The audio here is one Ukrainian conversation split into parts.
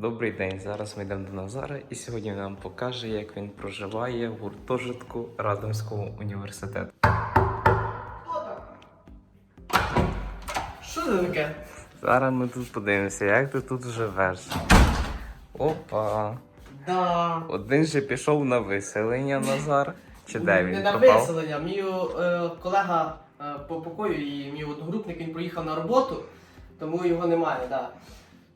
Добрий день. Зараз ми йдемо до Назара, і сьогодні він нам покаже, як він проживає в гуртожитку Радомського університету. Що це таке? Зараз ми тут подивимося, як ти тут живеш. Опа. Да. Один же пішов на виселення Назар. Чи де він? Не на пропав? виселення. Мій е, колега е, по покою і мій одногрупник він проїхав на роботу, тому його немає, да.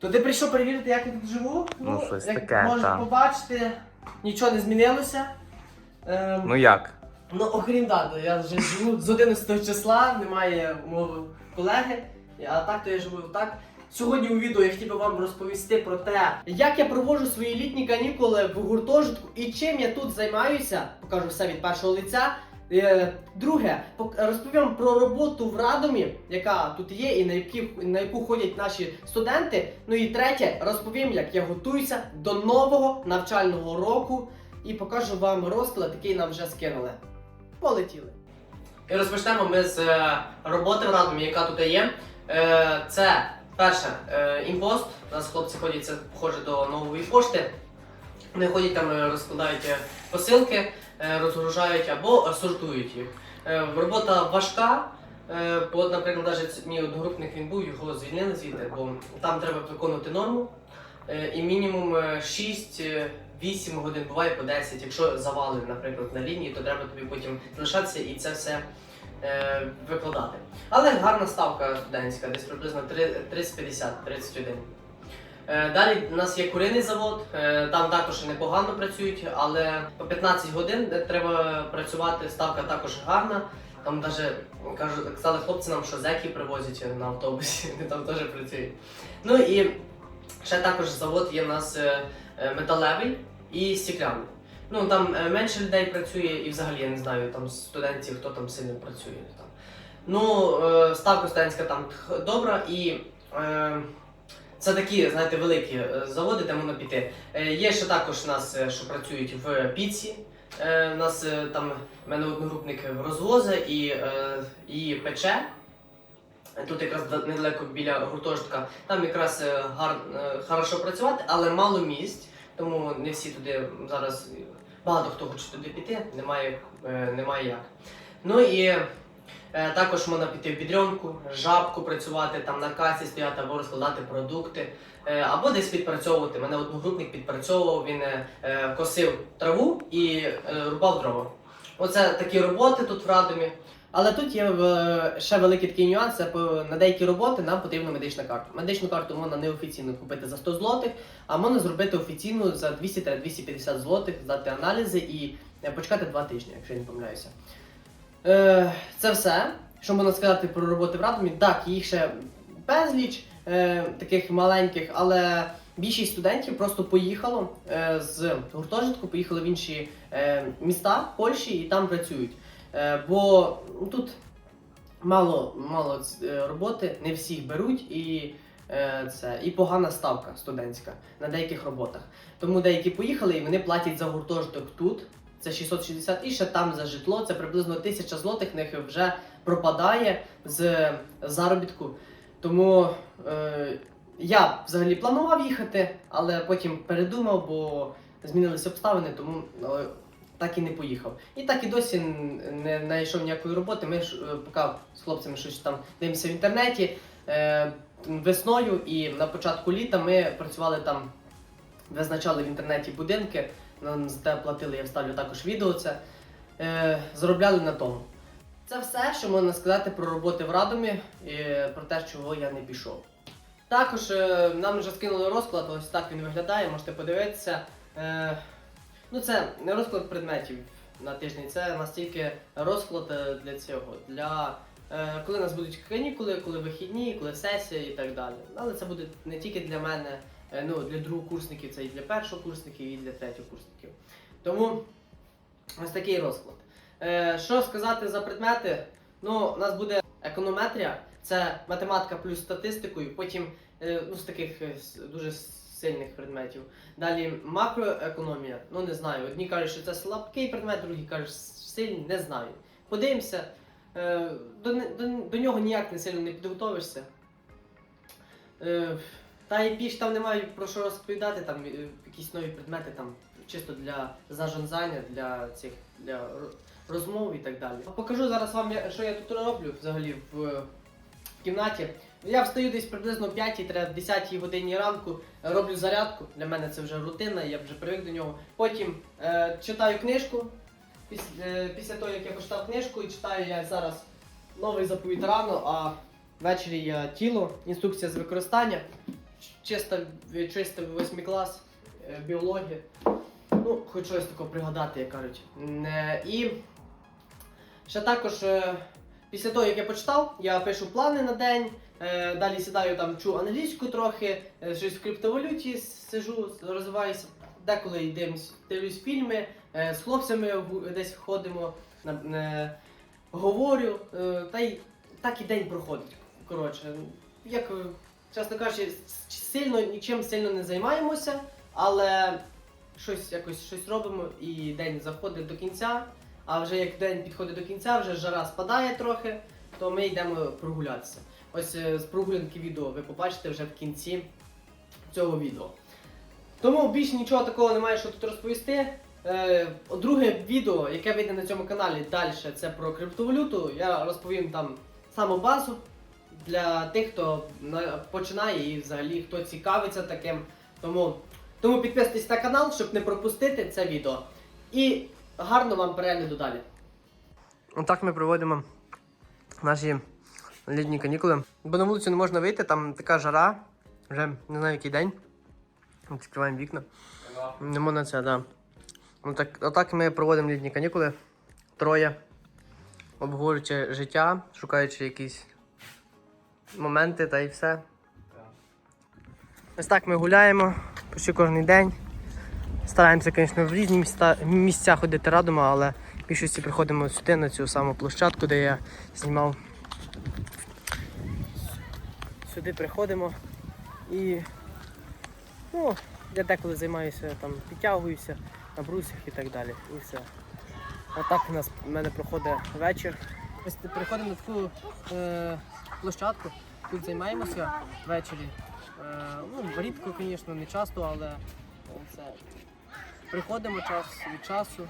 То ти прийшов перевірити, як я тут живу? Ну, щось як таке, можеш та. побачити, нічого не змінилося. Е, Ну як? Ну, окрім дати, я вже живу з 11 числа, немає мого колеги, а так то я живу так. Сьогодні у відео я хотів би вам розповісти про те, як я проводжу свої літні канікули в гуртожитку і чим я тут займаюся. Покажу все від першого лиця. Е, Друге, розповім про роботу в Радомі, яка тут є, і на, які, на яку ходять наші студенти. Ну і третє, розповім, як я готуюся до нового навчального року і покажу вам розклад, який нам вже скинули. Полетіли. І розпочнемо ми з е, роботи в Радомі, яка тут є. Е, Це перше імпост. У нас хлопці ходять, це похоже до нової пошти. Вони ходять там, розкладають посилки, розгружають або е, сортують їх. Е, Робота важка. Е, бо, наприклад, навіть мій одногрупник він був, його звільнили звідти, бо там треба виконувати норму. Е, І мінімум 6-8 годин, буває по 10. Якщо завали, наприклад, на лінії, то треба тобі потім залишатися і це все е, викладати. Але гарна ставка студентська, десь приблизно 30-50-31. Е, Далі у нас є куриний завод, е, там також непогано працюють, але по 15 годин треба працювати, ставка також гарна. Там навіть кажуть, казали хлопці нам, що зеки привозять на автобусі, там теж працюють. Ну і ще також завод є в нас е, металевий і стекляний. Ну там менше людей працює, і взагалі я не знаю там студентів, хто там сильно працює. Там. Ну, ставка студентська там добра і. Це такі, знаєте, великі е, заводи, де можна піти. Е, Є ще також у нас, е, що працюють в піці. У нас там в мене одногрупник розвозе і, і пече. Тут якраз недалеко біля гуртожитка. Там якраз гар, хорошо працювати, але мало місць, тому не всі туди зараз багато хто хоче туди піти, немає, немає як. Ну і також можна піти в бідрьонку, жабку працювати, там на касі стояти або розкладати продукти, е, або десь відпрацьовувати. Мене одногрупник підпрацьовував, він е, е, косив траву і е, рубав дрова. Оце такі роботи тут в Радомі. Але тут є е, ще великий такий нюанс. На деякі роботи нам потрібна медична карта. Медичну карту можна неофіційно купити за 100 злотих, а можна зробити офіційну за 200-250 злотих, здати аналізи і е, почекати 2 тижні, якщо я не помиляюся. Е, це все, що можна сказати про роботи в Радомі. Так, їх ще безліч е, таких маленьких, але більшість студентів просто поїхало е, з гуртожитку, поїхали в інші е, міста Польщі і там працюють. Е, бо ну, тут мало, мало е, роботи, не всіх беруть і. е, Це і погана ставка студентська на деяких роботах. Тому деякі поїхали і вони платять за гуртожиток тут. Це 660 і ще там за житло. Це приблизно 1000 злотих них вже пропадає з заробітку. Тому е, я взагалі планував їхати, але потім передумав, бо змінилися обставини, тому е, так і не поїхав. І так і досі не знайшов ніякої роботи. Ми ж е, поки з хлопцями щось там дивимося в інтернеті. Е, весною і на початку літа ми працювали там, визначали в інтернеті будинки. За те платили, я вставлю також відео це. Е, заробляли на тому. Це все, що можна сказати про роботи в Радомі і про те, чого я не пішов. Також е, нам вже скинули розклад, ось так він виглядає, можете подивитися. Е, ну, це не розклад предметів на тиждень, це настільки розклад е, для цього. Для е, коли у нас будуть канікули, коли вихідні, коли сесія і так далі. Але це буде не тільки для мене, ну, для другокурсників, це і для першокурсників, і для третьокурсників. Тому ось такий розклад. Е, що сказати за предмети? Ну, у нас буде економетрія, це математика плюс статистикою, потім е, ну, з таких е, дуже сильних предметів. Далі макроекономія, ну не знаю. Одні кажуть, що це слабкий предмет, другі кажуть, сильний, не знаю. Подивимося. Е, до, до, до нього ніяк не сильно не підготовишся. Та і більш там немає про що розповідати, там е, якісь нові предмети, там чисто для зажонзання, для цих для ро- розмов і так далі. Покажу зараз вам, що я тут роблю взагалі в, кімнаті. Я встаю десь приблизно о 5-10 годині ранку, роблю зарядку. Для мене це вже рутина, я вже привик до нього. Потім е, читаю книжку. Після, е, після того, як я прочитав книжку, і читаю я зараз новий заповіт рано, а ввечері я тіло, інструкція з використання, чисто, чисто восьмий клас, е, біологія. Ну, хоч щось таке пригадати, як кажуть. І ще також, е, після того, як я почитав, я пишу плани на день. е, Далі сідаю там, чу англійську трохи, щось в криптовалюті сижу, розвиваюся. Деколи дивлюсь, дивлюсь фільми, з хлопцями десь ходимо, говорю, та й так і день проходить. Коротше, як, чесно кажучи, сильно нічим сильно не займаємося, але щось якось щось робимо і день заходить до кінця. А вже як день підходить до кінця, вже жара спадає трохи, то ми йдемо прогулятися. Ось е, з прогулянки відео ви побачите вже в кінці цього відео. Тому більше нічого такого немає, що тут розповісти. Е, друге відео, яке вийде на цьому каналі далі, це про криптовалюту. Я розповім там саму базу для тих, хто починає і взагалі хто цікавиться таким. Тому, тому підписуйтесь на канал, щоб не пропустити це відео. І гарно вам перегляду далі. Отак ми проводимо наші літні канікули. Бо на вулицю не можна вийти, там така жара, вже не знаю який день. Відкриваємо вікна. Не можна це, так. Да. Отак, отак ми проводимо літні канікули. Троє. Обговорюючи життя, шукаючи якісь моменти та й все. Ось так ми гуляємо почти кожен день. Стараємося, звісно, в різні міста, місця ходити радимо, але в більшості приходимо сюди, на цю саму площадку, де я знімав. Сюди приходимо і ну, я деколи займаюся, там, підтягуюся на брусях і так далі. І все. Отак у нас в мене проходить вечір. Ось приходимо на таку е, площадку, тут займаємося ввечері. Е, ну, рідко, звісно, не часто, але е, це. Приходимо час від часу,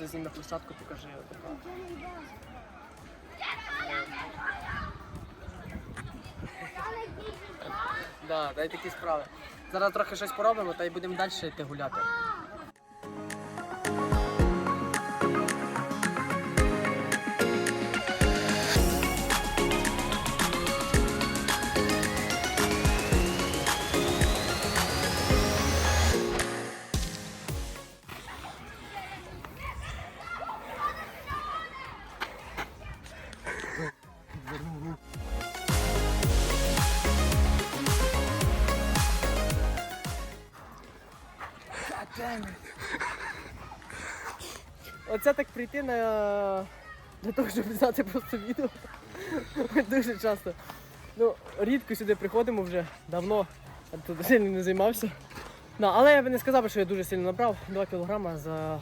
зі на площадку покажи. Отака. Да, дай такі справи. Зараз трохи щось поробимо та й будемо далі йти гуляти. Оце так прийти на для того, щоб взяти просто відео. Дуже часто. Ну, рідко сюди приходимо вже давно, тут сильно не займався. Да, але я би не сказав, що я дуже сильно набрав 2 кг за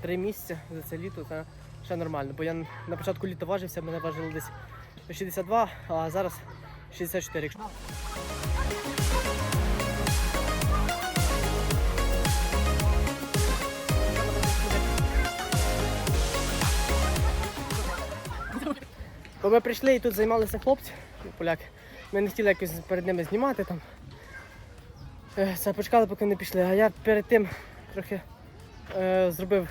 3 місяці за це літо. Це ще нормально. Бо я на початку літа важився, мене важило десь 62, а зараз 64. Бо ми прийшли і тут займалися хлопці, поляки. Ми не хотіли якось перед ними знімати там. Це почекали, поки не пішли. А я перед тим трохи е, зробив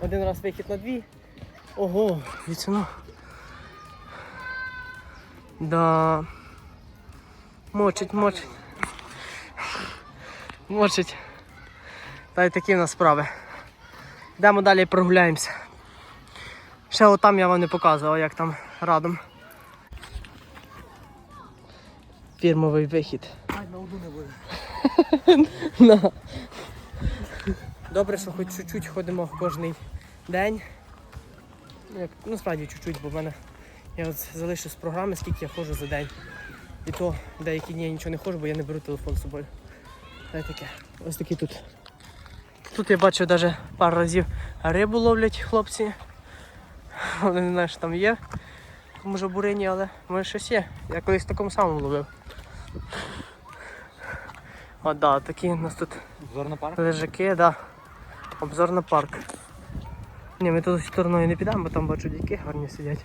один раз вихід на дві. Ого, віціно. Да. Мочить, мочить. Мочить. Та й такі в нас справи. Йдемо далі прогуляємося. Ще отам я вам не показував, як там радом. Фірмовий вихід. Ай, на одну не буде. Добре, що хоч чуть-чуть ходимо кожен день. Ну, Як, ну справді чуть-чуть, бо в мене я от залишив з програми, скільки я ходжу за день. І то деякі дні я нічого не ходжу, бо я не беру телефон з собою. Та таке. Ось такі тут. Тут я бачив навіть пару разів рибу ловлять хлопці. Вони не знаю, що там є. Може бурині, але може щось є. Я колись в такому самому ловив. О, да, такі у нас тут Обзор на парк? лежаки, да. Обзор на парк. Ні, ми тут стороною не підемо, бо там бачу діки гарні сидять.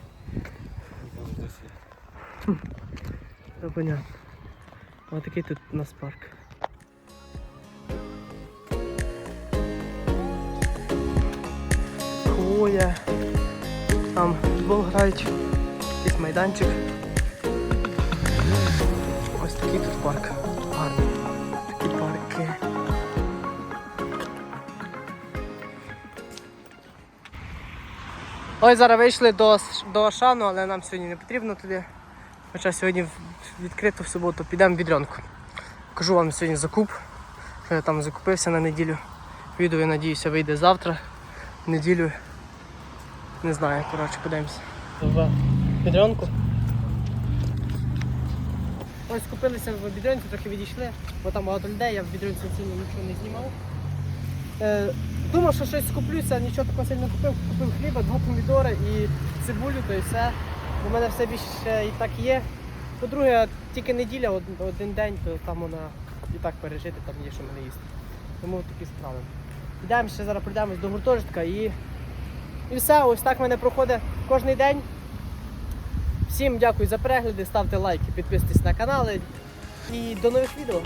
Це понятно. Ось такий тут у нас парк. Хвоя. Там футбол грають. Якийсь майданчик. Ось такий тут парк. Такі парки. Ось зараз вийшли до, до Ашану, але нам сьогодні не потрібно туди. Хоча сьогодні відкрито в суботу підемо в відрянку. Кажу вам сьогодні закуп, що я там закупився на неділю. Відео, я надіюся, вийде завтра. В неділю. Не знаю, коротше, подивимося. В. Ось купилися в відрянці, трохи відійшли, бо там багато людей, я в відрянці сильно нічого не знімав. Е, думав, що щось скуплюся, нічого такого сильно купив. Купив хліба, два помідори і цибулю, то і все. У мене все більше і так є. По-друге, тільки неділя, од- один день, то там вона і так пережити, там є що мене їсти. Тому такі справи. Йдемо ще зараз прийдемось до гуртожитка і, і все, ось так в мене проходить кожен день. Всім дякую за перегляди, ставте лайки, підписуйтесь на канали і до нових відео.